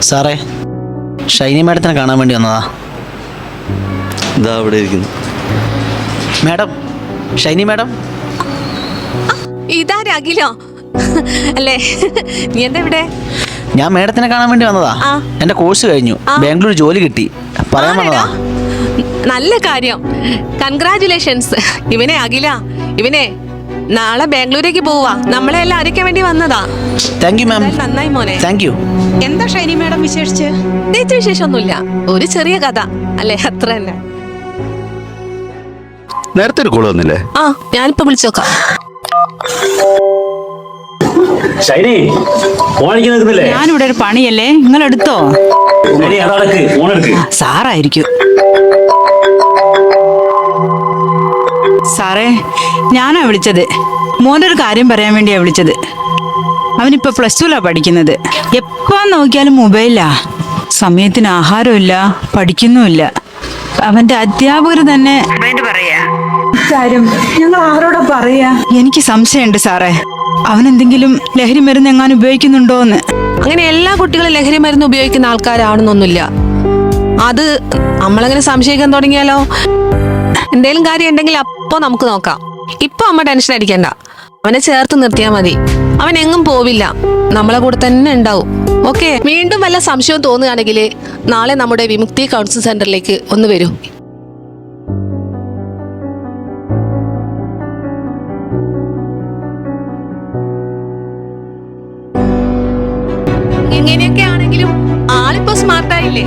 സാറേ ഷൈനി മാഡത്തിനെ കാണാൻ വേണ്ടി വന്നതാ. ഇതാ അവിടെ ഇരിക്കുന്നു. Madam Shiny madam. ഇതാ അഖിലോ അല്ലേ? നീ എന്താ ഇവിടെ? ഞാൻ മാഡത്തിനെ കാണാൻ വേണ്ടി വന്നതാ. ആ. എന്റെ കോഴ്സ് കഴിഞ്ഞു. ബാംഗ്ലൂർ ജോലി കിട്ടി. പറയാൻ. വന്നതാ. നല്ല കാര്യം. കൺഗ്രാചുലേഷൻസ് ഇവനെ അഖില. ഇവനെ നാളെ ബാംഗ്ലൂരേക്ക് പോവാ നമ്മളെ എല്ലാം അറിയിക്കാൻ വേണ്ടി വന്നതാ. താങ്ക് യു മാം നന്നായി മോനെ. താങ്ക് യു എന്താ ഷൈനി മാഡം വിശേഷിച്ച്? പ്രത്യേകിച്ച് വിശേഷമൊന്നുമില്ല. ഒരു ചെറിയ കഥ. അല്ലേ? അത്ര തന്നെ. നേരത്തെ ഒരു കോൾ വന്നില്ലേ? ആ ഞാനിപ്പോ വിളിച്ചോക്കാം. ഷൈനി നിൽക്കുന്നില്ലേ? ഞാനിവിടെ ഒരു പണിയല്ലേ? നിങ്ങൾ എടുത്തോ ഷൈനി അതടക്ക് ഫോൺ എടുക്ക്. സാറായിരിക്കും. സാറേ ഞാനാ വിളിച്ചത്. മോന്റെ ഒരു കാര്യം പറയാൻ വേണ്ടിയാ വിളിച്ചത്. അവനിപ്പോ പ്ലസ് ടുലാ പഠിക്കുന്നത്. എപ്പോ നോക്കിയാലും മൊബൈലാ സമയത്തിന് ആഹാരമില്ല പഠിക്കുന്നുമില്ല. അവന്റെ അധ്യാപകർ തന്നെ കാര്യം ഞങ്ങൾ ആരോടാ പറയാ? എനിക്ക് സംശയമുണ്ട് സാറേ. അവൻ എന്തെങ്കിലും ലഹരി മരുന്ന് എങ്ങാനും ഉപയോഗിക്കുന്നുണ്ടോ എന്ന് അങ്ങനെ എല്ലാ കുട്ടികളും ലഹരി മരുന്ന് ഉപയോഗിക്കുന്ന ആൾക്കാരാണെന്നൊന്നുമില്ല. അത് നമ്മളങ്ങനെ സംശയിക്കാൻ തുടങ്ങിയാലോ? എന്തേലും കാര്യം ഉണ്ടെങ്കിൽ അപ്പോ നമുക്ക് നോക്കാം. ഇപ്പൊ അമ്മ ടെൻഷൻ അടിക്കണ്ട. അവനെ ചേർത്ത് നിർത്തിയാൽ മതി. അവൻ എങ്ങും പോവില്ല. നമ്മളെ കൂടെ തന്നെ ഉണ്ടാവും. ഓക്കെ? വീണ്ടും വല്ല സംശയവും തോന്നുകയാണെങ്കിൽ നാളെ നമ്മുടെ വിമുക്തി കൗൺസിൽ സെന്ററിലേക്ക് ഒന്ന് വരൂ. ഇങ്ങനെയൊക്കെ ആണെങ്കിലും ആളിപ്പോ സ്മാർട്ടായില്ലേ